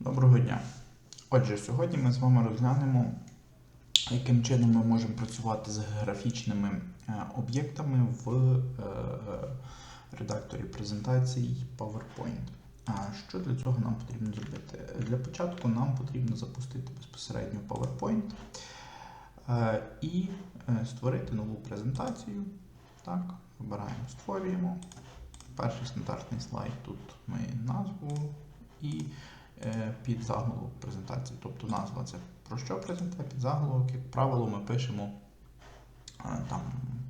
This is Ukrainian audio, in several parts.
Доброго дня. Отже, сьогодні ми з вами розглянемо, яким чином ми можемо працювати з графічними е, об'єктами в е, е, редакторі презентацій PowerPoint. Що для цього нам потрібно зробити? Для початку нам потрібно запустити безпосередньо PowerPoint і створити нову презентацію. Так, вибираємо, створюємо. Перший стандартний слайд. Тут ми назву і під заголовок презентації. Тобто назва це про що презентація, під заголовок, як правило, ми пишемо е, там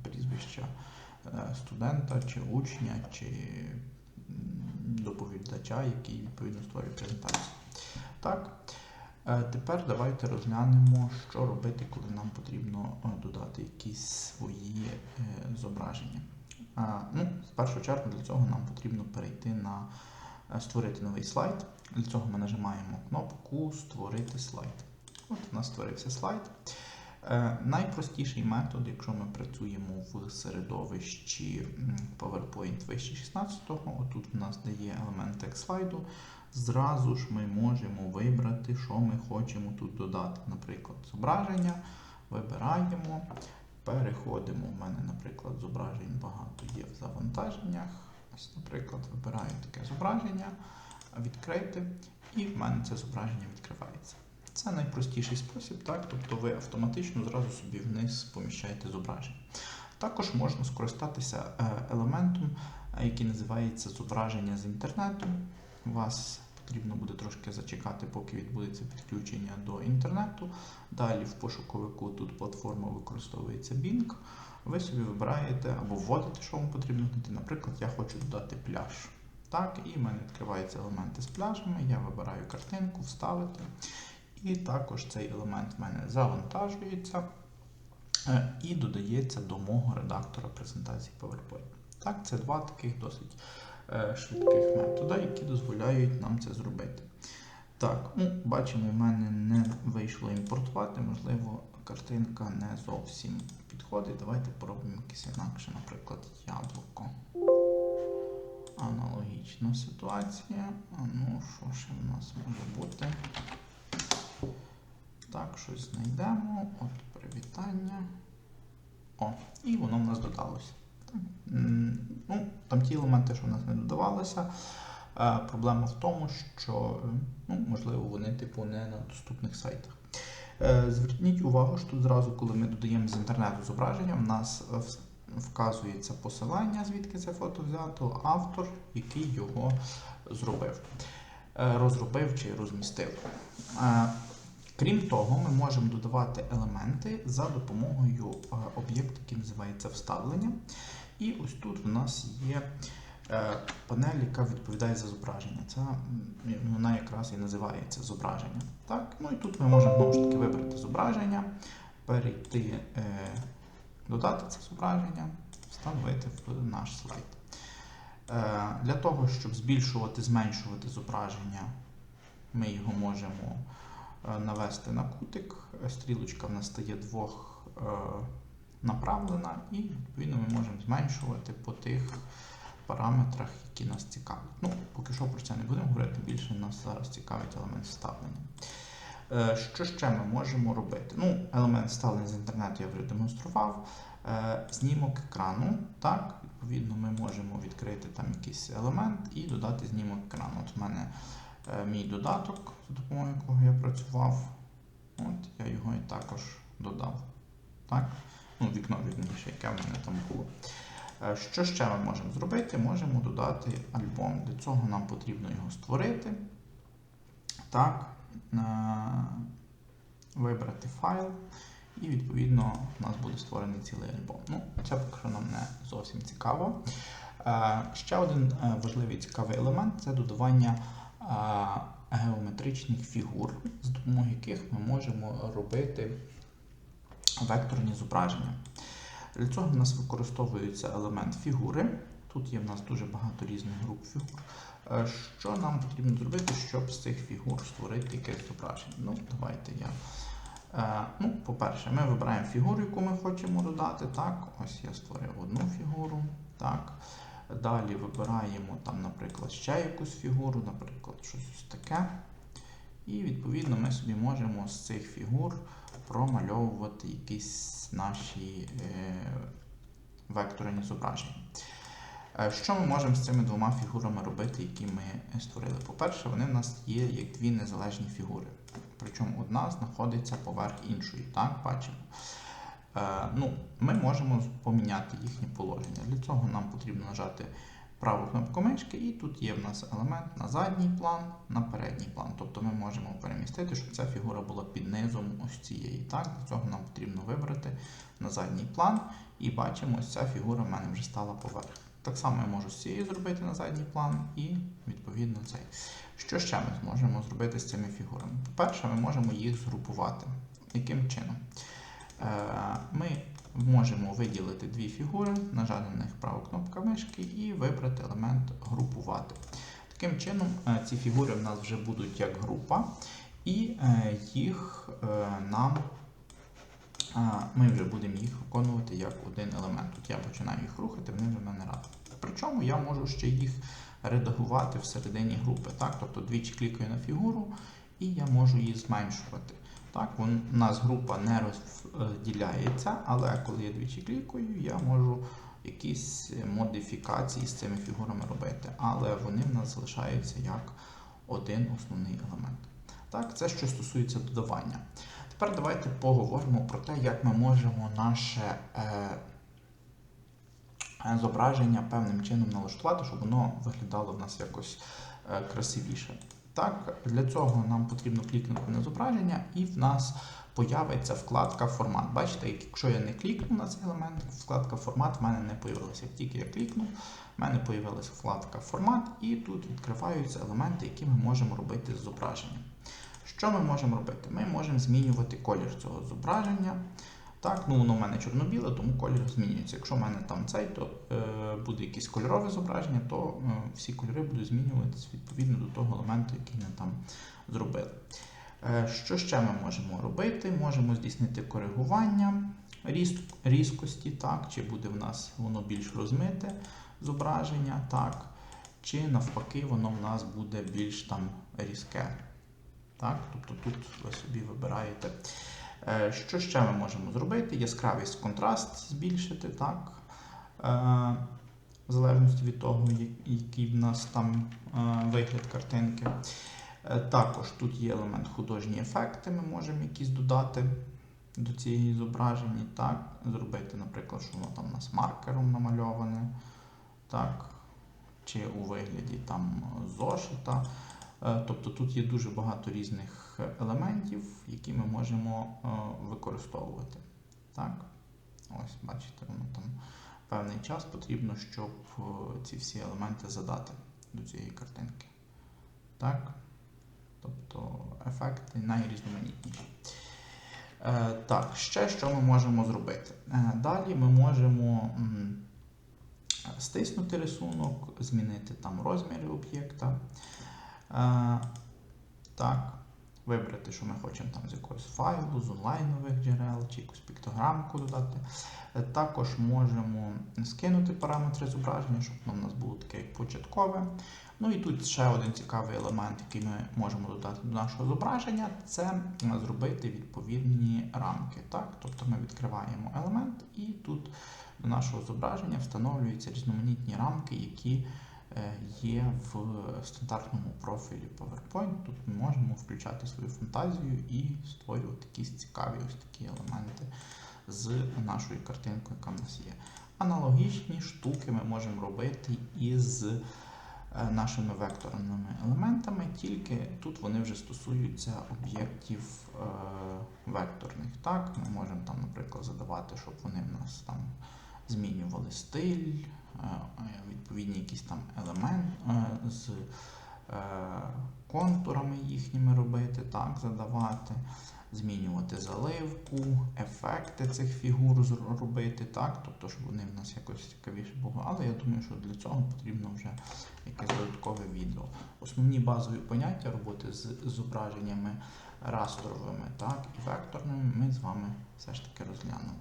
прізвища е, студента чи учня, чи доповідача, який відповідно створює презентацію. Так. Е, Тепер давайте розглянемо, що робити, коли нам потрібно е, додати якісь свої е, зображення. Ну, в першу чергу для цього нам потрібно перейти на е, створити новий слайд. Для цього ми нажимаємо кнопку Створити слайд. От у нас створився слайд. Е, Найпростіший метод, якщо ми працюємо в середовищі PowerPoint вище 16-го, отут у нас дає елемент текст слайду. Зразу ж ми можемо вибрати, що ми хочемо тут додати. Наприклад, зображення. Вибираємо, переходимо. У мене, наприклад, зображень багато є в завантаженнях. Ось, наприклад, вибираю таке зображення, відкрити, і в мене це зображення відкривається. Це найпростіший спосіб, так? тобто ви автоматично зразу собі вниз поміщаєте зображення. Також можна скористатися е, елементом, е, який називається зображення з інтернету. У вас потрібно буде трошки зачекати, поки відбудеться підключення до інтернету. Далі в пошуковику тут платформа використовується Bing. Ви собі вибираєте або вводите, що вам потрібно знайти. Наприклад, я хочу додати пляж. Так, і в мене відкриваються елементи з пляжами. Я вибираю картинку, вставити. І також цей елемент в мене завантажується е, і додається до мого редактора презентації PowerPoint. Так, це два таких досить швидких методи, які дозволяють нам це зробити. Так, ну, бачимо, в мене не вийшло імпортувати, можливо, картинка не зовсім підходить. Давайте поробимо якесь інакше, наприклад, яблуко. Аналогічна ситуація. Ну, що ще в нас може бути? Так, щось знайдемо. От, привітання. О, і воно в нас додалося. Ну, там ті елементи, що в нас не додавалися. Е, Проблема в тому, що ну, можливо вони типу не на доступних сайтах. Е, Зверніть увагу, що тут зразу, коли ми додаємо з інтернету зображення, в нас вказується посилання, звідки це фото взято, автор, який його зробив, Е, розробив чи розмістив. Крім того, ми можемо додавати елементи за допомогою е, об'єкту, який називається вставлення. І ось тут в нас є е, панель, яка відповідає за зображення. Це вона якраз і називається зображення. Так? Ну і тут ми можемо знову ж таки вибрати зображення, перейти, е, додати це зображення, встановити в наш слайд. Для того, щоб збільшувати, зменшувати зображення, ми його можемо навести на кутик. Стрілочка в нас стає двох е, направлена, і відповідно ми можемо зменшувати по тих параметрах, які нас цікавлять. Ну, поки що про це не будемо говорити, більше нас зараз цікавить елемент вставлення. Е, Що ще ми можемо робити? Ну, елемент вставлення з інтернету я вже демонстрував. Е, Знімок екрану. Так, відповідно, ми можемо відкрити там якийсь елемент і додати знімок екрану. От в мене е, мій додаток, за допомогою якого я працював. От я його і також додав. Так? Ну, вікно вірніше, яке в мене там було. Е, Що ще ми можемо зробити? Можемо додати альбом. Для цього нам потрібно його створити. Так, е, вибрати файл, і відповідно у нас буде створений цілий альбом. Ну, це поки що нам не зовсім цікаво. Е, Ще один е, важливий цікавий елемент це додавання е, геометричних фігур, з допомогою яких ми можемо робити векторні зображення. Для цього в нас використовується елемент фігури. Тут є в нас дуже багато різних груп фігур. Е, Що нам потрібно зробити, щоб з цих фігур створити якесь зображення? Ну, давайте я. Е, Ну, по-перше, ми вибираємо фігуру, яку ми хочемо додати. Так, ось я створив одну фігуру. Так. Далі вибираємо там, наприклад, ще якусь фігуру, наприклад, щось ось таке. І відповідно ми собі можемо з цих фігур промальовувати якісь наші е, векторні зображення. Е, Що ми можемо з цими двома фігурами робити, які ми створили? По-перше, вони в нас є як дві незалежні фігури. Причому одна знаходиться поверх іншої. Так, бачимо. Е, ну, ми можемо поміняти їхнє положення. Для цього нам потрібно нажати праву кнопку мишки, і тут є в нас елемент на задній план, на передній план. Тобто ми можемо перемістити, щоб ця фігура була під низом ось цієї. Так, Для цього нам потрібно вибрати на задній план. І бачимо, ось ця фігура в мене вже стала поверх. Так само я можу з цією зробити на задній план і, відповідно, цей. Що ще ми зможемо зробити з цими фігурами? По-перше, ми можемо їх згрупувати. Яким чином? Е, Ми можемо виділити дві фігури, нажати на них праву кнопку мишки і вибрати елемент групувати. Таким чином, е, ці фігури в нас вже будуть як група, і е, їх нам ми вже будемо їх виконувати як один елемент. Тут я починаю їх рухати, вони вже мене разом. Причому я можу ще їх редагувати всередині групи. Так? Тобто двічі клікаю на фігуру і я можу її зменшувати. Так, у нас група не розділяється, але коли я двічі клікаю, я можу якісь модифікації з цими фігурами робити. Але вони в нас залишаються як один основний елемент. Так, це що стосується додавання. Тепер давайте поговоримо про те, як ми можемо наше е, е, зображення певним чином налаштувати, щоб воно виглядало в нас якось е, красивіше. Так, Для цього нам потрібно клікнути на зображення, і в нас появиться вкладка Формат. Бачите, якщо я не клікну на цей елемент, вкладка Формат в мене не появилася. Як тільки я клікнув, в мене появилася вкладка Формат, і тут відкриваються елементи, які ми можемо робити з зображенням. Що ми можемо робити? Ми можемо змінювати колір цього зображення. Так, ну воно в мене чорно-біле, тому колір змінюється. Якщо в мене там цей, то е, буде якесь кольорове зображення, то е, всі кольори будуть змінюватися відповідно до того елементу, який ми там зробили. Е, що ще ми можемо робити? Можемо здійснити коригування різ, різкості, так, чи буде в нас воно більш розмите зображення, так, чи навпаки, воно в нас буде більш там різке. Так, Тобто тут ви собі вибираєте. Е, Що ще ми можемо зробити? Яскравість, контраст збільшити, так? Е, в залежності від того, який в нас там е, вигляд картинки. Також тут є елемент художні ефекти, ми можемо якісь додати до цієї зображення. Так? Зробити, наприклад, що воно там у нас маркером намальоване. так? Чи у вигляді там зошита. Тобто тут є дуже багато різних елементів, які ми можемо використовувати. Так? Ось, бачите, воно там певний час потрібно, щоб ці всі елементи задати до цієї картинки. Так? Тобто ефекти найрізноманітніші. Е, так, ще що ми можемо зробити? Е, далі ми можемо стиснути рисунок, змінити там розміри об'єкта. Так, вибрати, що ми хочемо там з якогось файлу, з онлайнових джерел, чи якусь піктограмку додати. Е, Також можемо скинути параметри зображення, щоб воно в нас було таке як початкове. Ну і тут ще один цікавий елемент, який ми можемо додати до нашого зображення, це зробити відповідні рамки. Так? Тобто ми відкриваємо елемент, і тут до нашого зображення встановлюються різноманітні рамки, які є в стандартному профілі PowerPoint. Тут ми можемо включати свою фантазію і створювати якісь цікаві ось такі елементи з нашою картинкою, яка в нас є. Аналогічні штуки ми можемо робити із е, нашими векторними елементами, тільки тут вони вже стосуються об'єктів е, векторних. Так, Ми можемо, там, наприклад, задавати, щоб вони в нас там змінювали стиль, е, відповідні якісь там елементи з контурами їхніми робити, так, задавати змінювати заливку, ефекти цих фігур робити, так, тобто, щоб вони в нас якось цікавіше були. Але я думаю, що для цього потрібно вже якесь додаткове відео. Основні базові поняття роботи з зображеннями растровими так, і векторними ми з вами все ж таки розглянули.